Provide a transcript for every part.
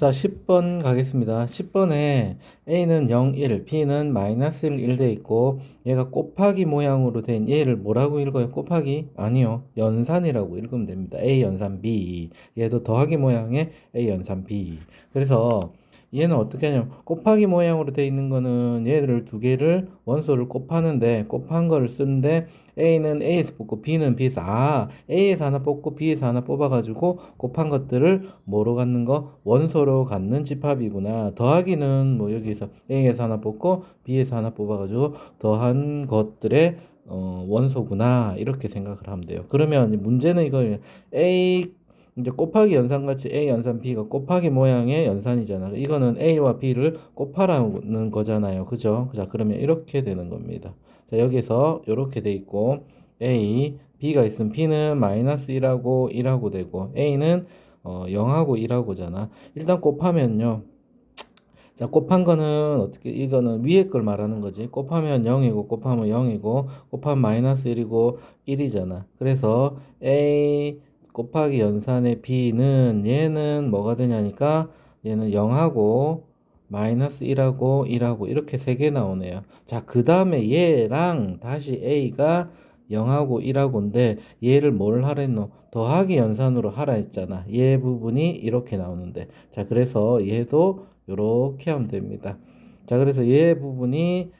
자, 10번 가겠습니다. 10번에 A는 0, 1, B는 마이너스 1, 1 돼 있고 얘가 곱하기 모양으로 된 얘를 뭐라고 읽어요? 곱하기? 아니요. 연산이라고 읽으면 됩니다. A 연산 B. 얘도 더하기 모양의 A 연산 B. 그래서 얘는 어떻게 하냐면 곱하기 모양으로 돼 있는 거는 얘를 두 개를 원소를 곱하는데 곱한 거를 쓰는데 A는 A에서 뽑고 B는 B에서 아 A에서 하나 뽑고 B에서 하나 뽑아가지고 곱한 것들을 뭐로 갖는 거? 원소로 갖는 집합이구나. 더하기는 뭐 여기서 A에서 하나 뽑고 B에서 하나 뽑아가지고 더한 것들의 어, 원소구나. 이렇게 생각을 하면 돼요. 그러면 문제는 이거 A 이제 곱하기 연산같이 A 연산 B가 곱하기 모양의 연산이잖아. 이거는 A와 B를 곱하라는 거잖아요. 그죠? 자, 그러면 이렇게 되는 겁니다. 자, 여기서 이렇게 돼 있고 A, B가 있으면 B는 마이너스 1하고 1하고 되고 A는 어, 0하고 1하고잖아. 일단 곱하면요. 자, 곱한 거는 어떻게 이거는 위에 걸 말하는 거지. 곱하면 0이고 곱하면 0이고 곱하면 마이너스 1이고 1이잖아. 그래서 A 곱하기 연산의 b는 얘는 뭐가 되냐니까 얘는 0하고 마이너스 1하고 1하고 이렇게 세 개 나오네요. 자, 그 다음에 얘랑 다시 a가 0하고 1하고인데 얘를 뭘 하라 했노? 더하기 연산으로 하라 했잖아. 얘 부분이 이렇게 나오는데. 자, 그래서 얘도 이렇게 하면 됩니다. 자, 그래서 얘 부분이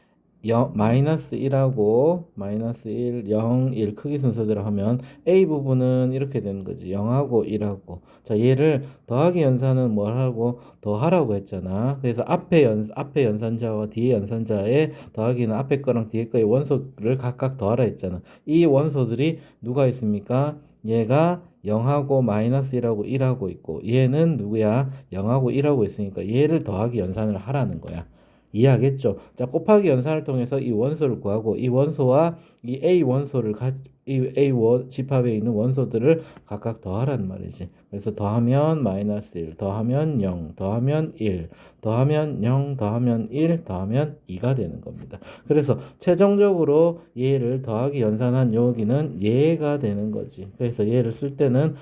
0, 마이너스 1하고 마이너스 1, 0, 1 크기 순서대로 하면 A 부분은 이렇게 되는 거지. 0하고 1하고. 자, 얘를 더하기 연산은 뭘 하고 더하라고 했잖아. 그래서 앞에 연 앞에 연산자와 뒤에 연산자의 더하기는 앞에 거랑 뒤에 거의 원소를 각각 더하라 했잖아. 이 원소들이 누가 있습니까? 얘가 0하고 마이너스 1하고 1하고 있고 얘는 누구야? 0하고 1하고 있으니까 얘를 더하기 연산을 하라는 거야. 이해하겠죠? 자, 곱하기 연산을 통해서 이 원소를 구하고 이 원소와 이 A 원소를 가, 이 A 원, 집합에 있는 원소들을 각각 더하라는 말이지. 그래서 더하면 마이너스 1, 더하면 0, 더하면 1, 더하면 0, 더하면 1, 더하면 2가 되는 겁니다. 그래서 최종적으로 얘를 더하기 연산한 여기는 얘가 되는 거지. 그래서 얘를 쓸 때는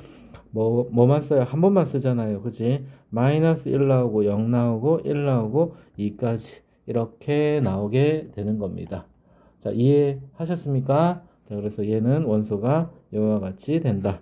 뭐, 뭐만 써요? 한 번만 쓰잖아요. 그지? 마이너스 1 나오고 0 나오고 1 나오고 2까지 이렇게 나오게 되는 겁니다. 자, 이해하셨습니까? 자, 그래서 얘는 원소가 이와 같이 된다.